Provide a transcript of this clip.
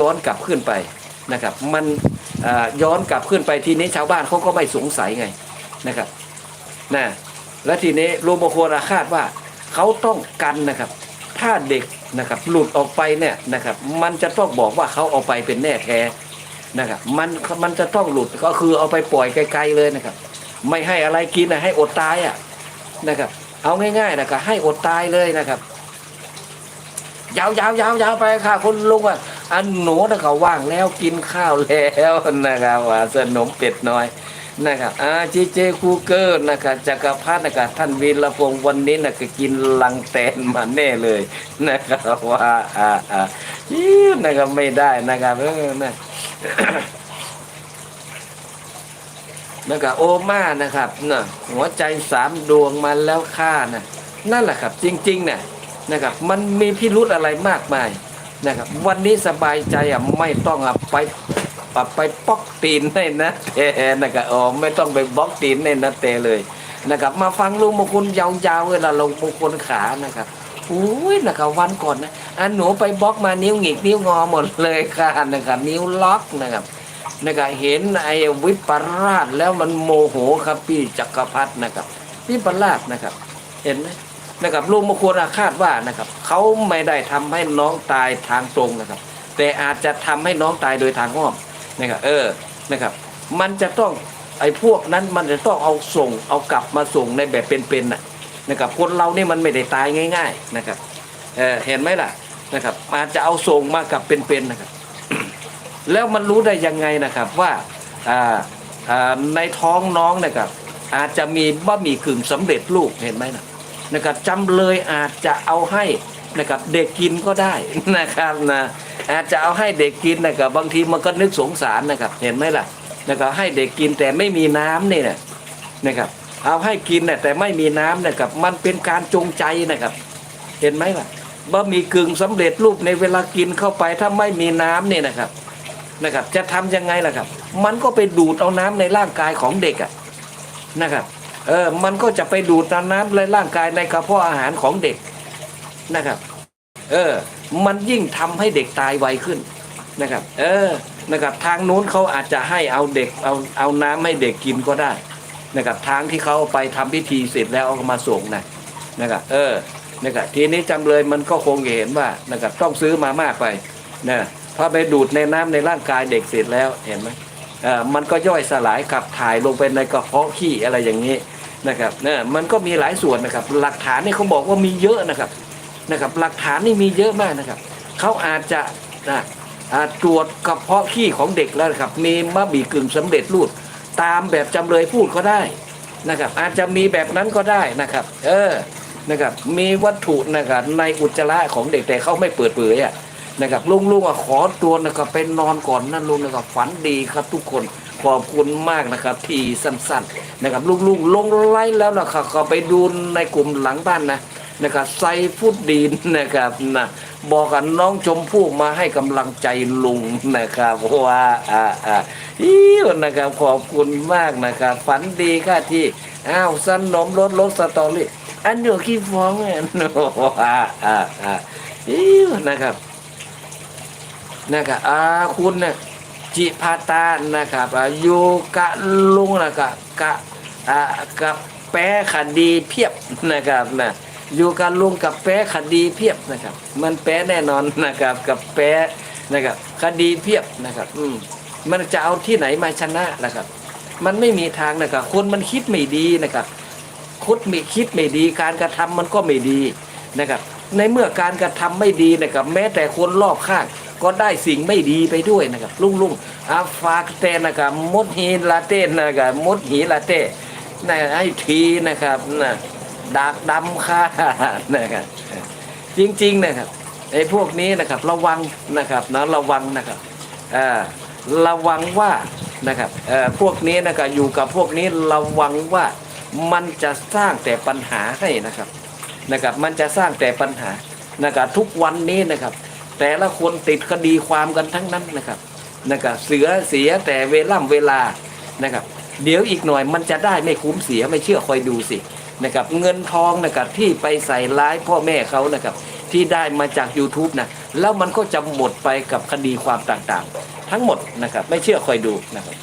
ย้อนกลับขึ้นไปนะครับ มันย้อนกลับขึ้นไปทีนี้ชาวบ้านเขาก็ไม่สงสัยไงนะครับนะและทีนี้รูมโคราคาดว่าเขาต้องกันนะครับ ถ้าเด็กนะครับหลุดออกไปเนี่ยนะครับ มันจะต้องบอกว่าเขาเอาไปเป็นแน่แท้นะครับมันมันจะต้องหลุดก็คือเอาไปปล่อยไกลๆเลยนะครับ ไม่ให้อะไรกินนะให้อดตายอะนะครับ เอาง่ายๆนะครับให้อดตายเลยนะครับ ยาวยาวยาวยาวไปค่ะคุณลุงอะ อันหนูนะเขาว่างแล้วกินข้าวแล้วนะครับว่าสนมเป็ดน้อยนะครับอาจีเจคูเกอร์นะครับจักรพัฒน์นะครับท่านวีรพงศ์วันนี้นะก็กินลังแตนมาแน่เลยนะครับว่าอ่าอ่ายิ้วนะครับไม่ได้นะครับเออนะนะครับโอมานะครับนะหัวใจสามดวงมาแล้วค่านะนั่นแหละครับ จริงๆเนี่ยนะครับ มันมีพิรุธอะไรมากมาย นะครับ วันนี้สบายใจอะไม่ต้องอะไปอะไปปอกตีนให้นะเตนะครับอ๋อไม่ต้องไปบล็อกตีนให้นะเตเลยนะครับ มาฟังลุงมงคลยาวๆเวลาลงมงคลขานะครับอุ้ยนะครับวันก่อนนะอันหนูไปบล็อกมานิ้วหงิกนิ้วงอหมดเลยค่ะนะครับ นิ้วล็อกนะครับนะครับเห็นไอ้วิปราชแล้วมันโมโหครับพี่จักรพรรดินะครับวิปราชนะครับ เห็นไหม นะครับลุงมงคลอาคาดว่านะครับเขาไม่ได้ทำให้น้องตายทางตรงนะครับ แต่อาจจะทำให้น้องตายโดยทางอ้อมนะครับเออนะครับ มันจะต้องไอ้พวกนั้นมันจะต้องเอาส่งเอากลับมาส่งในแบบเป็นๆน่ะนะครับคนเรานี่มันไม่ได้ตายง่าย ๆนะครับเออเห็นไหมล่ะนะครับอาจจะเอาส่งมากลับเป็นๆนะครับแล้วมันรู้ได้ยังไงนะครับว่าอ่าอ่าในท้องน้องนะครับอาจจะมีบะหมี่กึ่งสำเร็จรูปเห็นไหมนะ นะครับจำเลยอาจจะเอาให้นะครับเด็กกินก็ได้นะครับนะอาจจะเอาให้เด็กกินนะครับบางทีมันก็นึกสงสารนะครับ เห็นไหมล่ะนะครับให้เด็กกินแต่ไม่มีน้ำนี่นะนะครับ เอาให้กินนะแต่ไม่มีน้ำนะครับ มันเป็นการจงใจนะครับ เห็นไหมล่ะบะหมี่กึ่งสำเร็จรูปในเวลากินเข้าไปถ้าไม่มีน้ำเนี่ยนะครับนะครับ จะทำยังไงล่ะครับ มันก็ไปดูดเอาน้ำในร่างกายของเด็กอะนะครับ เออมันก็จะไปดูดน้ำในร่างกายในกระเพาะอาหารของเด็กนะครับ เออ มันยิ่งทำให้เด็กตายไวขึ้นนะครับ เออนะครับ ทางนู้นเขาอาจจะให้เอาเด็กเอาเอาน้ำให้เด็กกินก็ได้นะครับทางที่เขาไปทำพิธีเสร็จแล้วเอามาส่งนะนะครับเออนะครับทีนี้จำเลยมันก็คงเห็นว่านะครับต้องซื้อมามากไปนะพอไปดูดในน้ำในร่างกายเด็กเสร็จแล้วเห็นไหม มันก็ย่อยสลายขับถ่ายลงไปในกระเพาะขี้อะไรอย่างนี้นะครับเนี่ยมันก็มีหลายส่วนนะครับ หลักฐานนี่เขาบอกว่ามีเยอะนะครับนะครับหลักฐานนี่มีเยอะมากนะครับเขาอาจจะนะอ่าตรวจกระเพาะขี้ของเด็กแล้วนะครับมีมะบีกึ่งสำเร็จรูปตามแบบจำเลยพูดก็ได้นะครับอาจจะมีแบบนั้นก็ได้นะครับ เออนะครับมีวัตถุนะครับในอุจจาระของเด็กแต่เขาไม่เปิดเผยอะ นะครับลุงลุงอะขอตัวนะครับไปนอนก่อนนะลุงนะครับฝันดีครับทุกคนขอบคุณมากนะครับที่สั้นๆนะครับลุงลุงลงไลฟ์แล้วนะครับก็ไปดูในกลุ่มหลังบ้านนะนะครับไซฟุตดีนนะครับนะบอกกับน้องชมพู่มาให้กำลังใจลุงนะครับว่าอ่าอ่าอิ้วนะครับขอบคุณมากนะครับฝันดีค่ะที่อ้าวสนมรถรถสตอรี่อันอยู่ขี้ฟ้องเนี่ยว่าอ่าอ่าอิ้วนะครับ นะครับอาคุณนะจิพาตานะครับอายู่กะลุงนะครับกะอ่ากับแปรคดีเพียบนะครับนะอยู่กับลุงกับแปรคดีเพียบนะครับ มันแปรแน่นอนนะครับ กับแปรนะครับ คดีเพียบนะครับ อืมมันจะเอาที่ไหนมาชนะนะครับ มันไม่มีทางนะครับ คนมันคิดไม่ดีนะครับคุดไม่คิดไม่ดี การกระทำมันก็ไม่ดีนะครับ ในเมื่อการกระทำไม่ดีนะครับ แม้แต่คนรอบข้าง ก็ได้สิ่งไม่ดีไปด้วยนะครับลุงลุงอาฟากเตนนะครับมดฮีลาเต้นะครับมดหีลาเต้นะไอทีนะครับนะดากดำค่านะครับจริงๆนะครับไอ้พวกนี้นะครับระวังนะครับนะระวังนะครับอ่าระวังว่านะครับเอ่อพวกนี้นะครับอยู่กับพวกนี้ระวังว่ามันจะสร้างแต่ปัญหาให้นะครับนะครับ มันจะสร้างแต่ปัญหานะครับทุกวันนี้นะครับ แต่ละคนติดคดีความกันทั้งนั้นนะครับนะครับเสือเสียแต่เวล่ำเวลานะครับ เดี๋ยวอีกหน่อยมันจะได้ไม่คุ้มเสียไม่เชื่อคอยดูสินะครับ เงินทองนะครับที่ไปใส่ร้ายพ่อแม่เขานะครับ ที่ได้มาจาก YouTube นะแล้วมันก็จะหมดไปกับคดีความต่างๆ ทั้งหมดนะครับ ไม่เชื่อคอยดูนะครับ